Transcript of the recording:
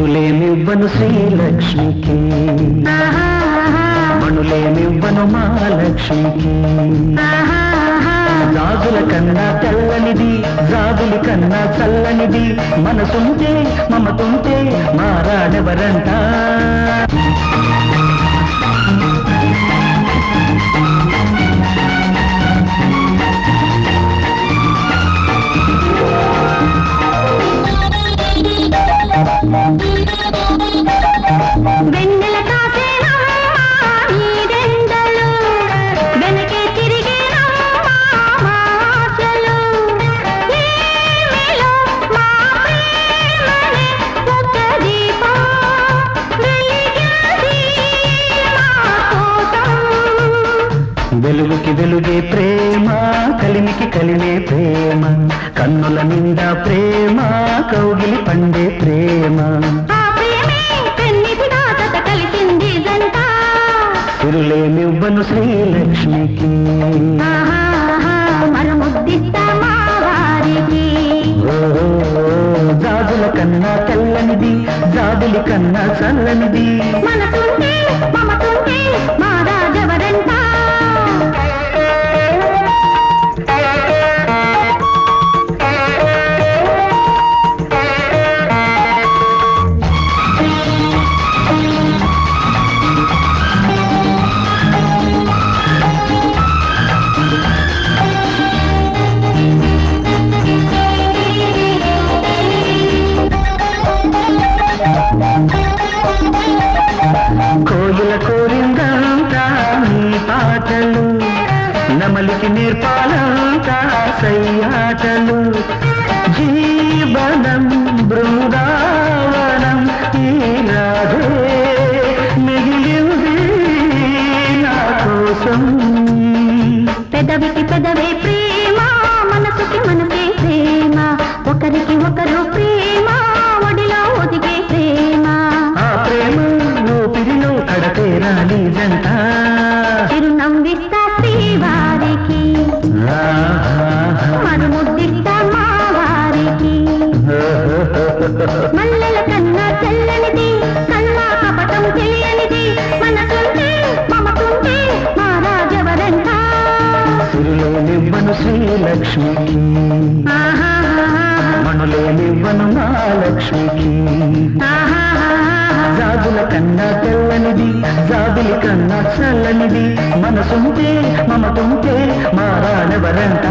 శ్రీలక్ష్మికి? మణులేమివ్వను మా లక్ష్మికి రాజుల కన్నా తెల్లనిది రాజుల కన్నా చల్లనిది మనసుంటే మమతుంటే మారాడెవరంట? వెలుగుకి వెలుగే ప్రేమ కలిమికి కలిమే ప్రేమ. కన్నుల నిండా ప్రేమ కౌగిలి పండే ప్రేమ. ప్రేమే. తిరులేమివ్వను శ్రీలక్ష్మికి. జాజుల కన్నా తెల్లనిది జాబులి కన్నా చల్లనిది. మనసుంటే నమలికి నేర్పాలంతా జీవనం బృందావనం ఈ రాధే మిగిలింది నా కోసం. పెదవికి పెదవే ప్రేమ మనసుకి మనసే ప్రేమ ఒకరికి ఒకరు ప్రేమ ఒడిలో ఒదిగే ప్రేమ. ఆ ప్రేమ ఊపిరిలో కడతేరాలి జంట? చిరునవ్విస్తా మరుముద్దిస్తా మా వారికి మల్లెల కన్నా తెల్లనిది కన్నా కపటం తెలియనిది మనసుంటే మమతుంటే మా రాజవరంట శ్రీలక్ష్మికి జాబులి కన్నా చల్లనిది. మనసుంటే మమతుంటే మారాడెవరంట